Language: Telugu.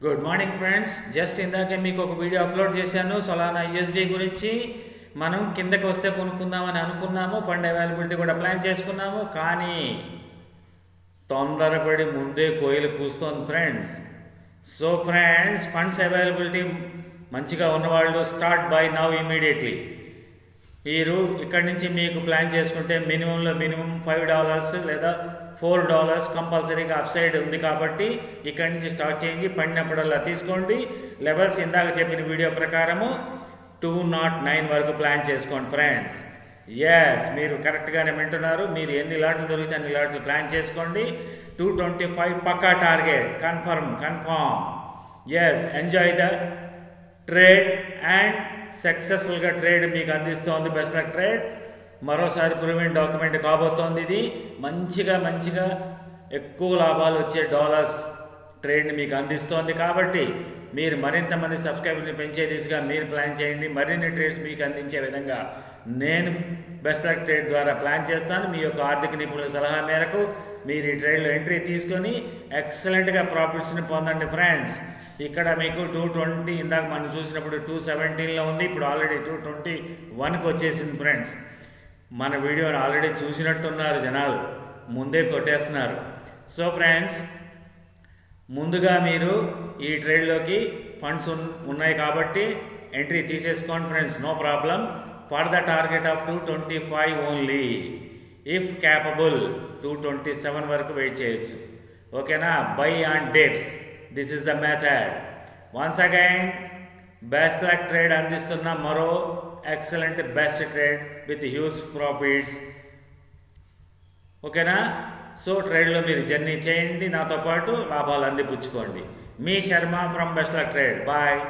గుడ్ మార్నింగ్ ఫ్రెండ్స్ జస్ట్ ఇందాకే మీకు ఒక వీడియో అప్లోడ్ చేశాను సొలానా యూఎస్డి గురించి. మనం కిందకి వస్తే కొనుక్కుందామని అనుకున్నాము ఫండ్ అవైలబిలిటీ కూడా ప్లాన్ చేసుకున్నాము కానీ తొందరపడి ముందే కోయిలు కూస్తోంది friends so friends funds availability మంచిగా ఉన్నవాళ్ళు స్టార్ట్ బై నవ్ ఇమీడియట్లీ మీరు ఇక్కడి నుంచి మీకు ప్లాన్ చేసుకుంటే మినిమంలో మినిమం ఫైవ్ డాలర్స్ లేదా ఫోర్ డాలర్స్ కంపల్సరీగా అప్సైడ్ ఉంది కాబట్టి ఇక్కడి నుంచి స్టార్ట్ చేయండి. పడినప్పుడల్లా తీసుకోండి. లెవెల్స్ ఇందాక చెప్పిన వీడియో ప్రకారము టూ నాట్ నైన్ వరకు ప్లాన్ చేసుకోండి ఫ్రెండ్స్. ఎస్ మీరు కరెక్ట్గానే వింటున్నారు. మీరు ఎన్ని లాట్లు దొరికితే అన్ని లాట్లు ప్లాన్ చేసుకోండి. Two twenty five Pakka target. Confirm confirm. Yes enjoy the trade and సక్సెస్ఫుల్గా ట్రేడ్ మీకు అందిస్తోంది. Best of trade. మరోసారి ప్రూవింగ్ డాక్యుమెంట్ కాబోతోంది ఇది. మంచిగా మంచిగా ఎక్కువ లాభాలు వచ్చే డాలర్స్ ట్రేడ్ని మీకు అందిస్తోంది. కాబట్టి మీరు మరింత మంది సబ్స్క్రైబర్ని పెంచే దిశగా మీరు ప్లాన్ చేయండి. మరిన్ని ట్రేడ్స్ మీకు అందించే విధంగా నేను బెస్ట్ లక్ ట్రేడ్ ద్వారా ప్లాన్ చేస్తాను. మీ యొక్క ఆర్థిక నిపుణుల సలహా మేరకు మీరు ఈ ట్రేడ్లో ఎంట్రీ తీసుకొని ఎక్సలెంట్గా ప్రాఫిట్స్ని పొందండి ఫ్రెండ్స్. ఇక్కడ మీకు టూ ట్వంటీ ఇందాక మనం చూసినప్పుడు టూ సెవెంటీన్లో ఉంది. ఇప్పుడు ఆల్రెడీ టూ ట్వంటీ వన్కి వచ్చేసింది ఫ్రెండ్స్. మన వీడియోని ఆల్రెడీ చూసినట్టున్నారు జనాలు. ముందే కొట్టేస్తున్నారు. సో ఫ్రెండ్స్ ముందుగా మీరు ఈ ట్రేడ్లోకి ఫండ్స్ ఉన్నాయి కాబట్టి ఎంట్రీ తీసేసుకోండి friends no problem. For the target of two twenty five only. If capable two twenty seven వరకు వెయిట్ చేయొచ్చు. ఓకేనా? Buy on dips this is the method. Once again Best Luck Trade అందిస్తున్న మరో excellent best trade with huge profits. ఓకేనా? సో ట్రేడ్లో మీరు జర్నీ చేయండి. నాతో పాటు లాభాలు అందిపుచ్చుకోండి. మీ Sharma from best trade. Bye.